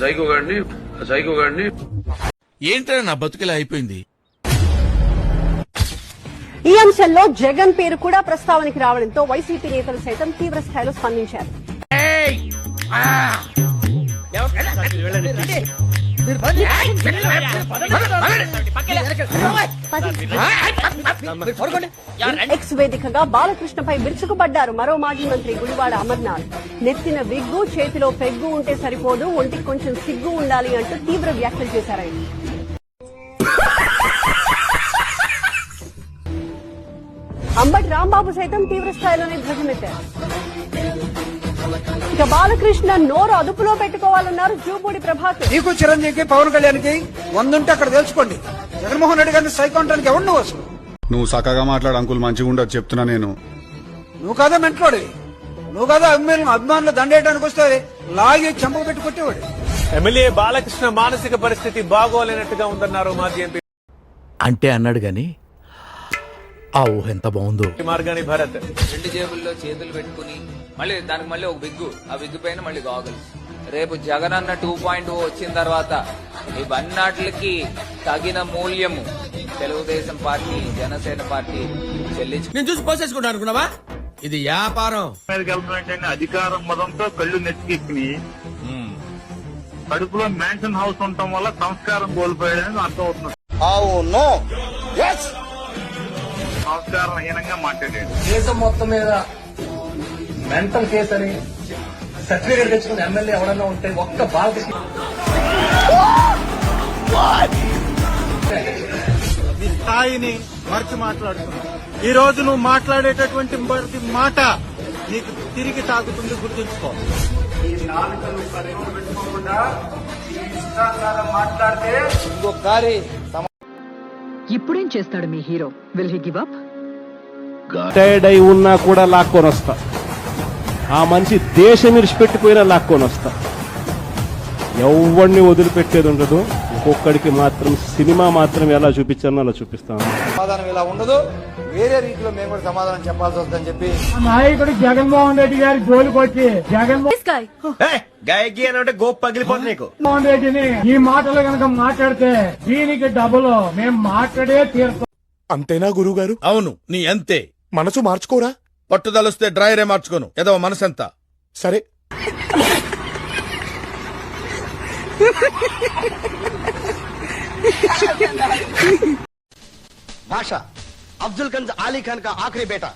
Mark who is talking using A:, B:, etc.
A: Psycho గాడిని psycho గాడిని
B: ఏంటంటే నా బతుకిలా అయిపోయింది?
C: ఈ అంశంలో జగన్ పేరు కూడా ప్రస్తావనకి రావడంతో వైసీపీ నేతలు సైతం తీవ్ర స్థాయిలో స్పందించారు. ఎక్స్ వేదికగా బాలకృష్ణపై విరుచుకుపడ్డారు మరో మాజీ మంత్రి గుడివాడ అమర్నాథ్. నెత్తిన విగ్గు చేతిలో పెగ్గు ఉంటే సరిపోదు ఒంటికి కొంచెం సిగ్గు ఉండాలి అంటూ తీవ్ర వ్యాఖ్యలు చేశారు ఆయన. అంబటి రాంబాబు సైతం తీవ్ర స్థాయిలోనే ధ్వజమెత్తారు. ఇక బాలకృష్ణ నోరు అదుపులో పెట్టుకోవాలన్నారు జూపూడి ప్రభాకర్.
D: నీకు చిరంజీవికి పవన్ కళ్యాణ్కి వందుంటే అక్కడ తెలుసుకోండి. జగన్మోహన్ రెడ్డి గారిని సైకోంటానికి ఎవరు నువ్వు అసలు?
E: నువ్వు చక్కగా మాట్లాడు అంకుల్ మంచిగా ఉండదు చెప్తున్నా నేను.
D: నువ్వు కాదా మెంట్లోడి? నువ్వు కాదా అభిమానులు అభిమానులు దండేయడానికి వస్తే లాగి చెంప పెట్టి కొట్టేవాడు.
F: ఎమ్మెల్యే బాలకృష్ణ మానసిక పరిస్థితి బాగోలేనట్టుగా ఉందన్నారు మాజీ ఎంపీ.
B: అంటే అన్నాడు గాని ఆ ఊహ ఎంత బాగుందో.
F: మార్గాని భరత్.
G: రెండు జేబుల్లో చేతులు పెట్టుకుని మళ్ళీ దానికి మళ్ళీ ఒక విగ్గు ఆ విగ్గు పైన మళ్ళీ గాగుల్స్ రేపు జగన్ అన్న టూ పాయింట్ వచ్చిన తర్వాత ఇవన్నాటికి తగిన మూల్యము తెలుగుదేశం పార్టీ జనసేన పార్టీ చెల్లించు
B: నేను చూసి పోసేసుకుంటా అనుకున్నావా? ఇది వ్యాపారం.
H: అధికారం మదంతో కళ్ళు నెత్తికెక్కి కడుపులో మ్యాన్షన్ హౌస్ ఉండటం వల్ల సంస్కారం కోల్పోయాడని అర్థం అవుతుంది.
D: అవును.
H: సంస్కారం హీనంగా మాట్లాడాడు.
I: దేశం మొత్తం మీద మెంటల్ కేసు అని సర్టిఫికేట్ తెచ్చుకున్న ఎమ్మెల్యే ఎవరైనా ఉంటే ఒక్క బాలకృష్ణ
J: స్థాయిని మర్చి మాట్లాడుతున్నావు ఈ రోజు నువ్వు మాట్లాడేటటువంటి ప్రతి మాట నీకు తిరిగి తాకుతుంది గుర్తుంచుకో.
D: ఇంకొకసారి
K: ఇప్పుడేం చేస్తాడు మీ hero? Will he give up?
J: Tired అయి ఉన్నా కూడా లాక్కొని వస్తా. ఆ మనిషి దేశం విడిచిపెట్టిపోయినా లాక్కొని వస్తా. ఎవరిని వదిలిపెట్టేది ఉండదు. ఒక్కొక్కడికి మాత్రం సినిమా మాత్రం ఎలా చూపించానో అలా చూపిస్తాను.
D: సమాధానం ఇలా ఉండదు. వేరే రీతిలో మేము కూడా సమాధానం చెప్పాల్సి వస్తుందని చెప్పి.
J: నాయకుడు జగన్మోహన్ రెడ్డి గారి జోలికి వచ్చి జగన్మోహన్
F: గాయకి అని అంటే గోప్ పగిలిపోతుంది నీకు.
J: రెడ్డిని ఈ మాటలు కనుక మాట్లాడితే దీనికి డబుల్ మేము మాట్లాడే తీరుతాం.
E: అంతేనా గురువు గారు
B: అవును నీ అంతే.
E: మనసు మార్చుకోరా?
B: పట్టుదలొస్తే డ్రైరే మార్చుకోను. ఏదో మనసెంత.
E: సరే.
D: భాష అఫ్జల్ గంజ్ ఆలీ ఖాన్ కా ఆఖరి బేటా.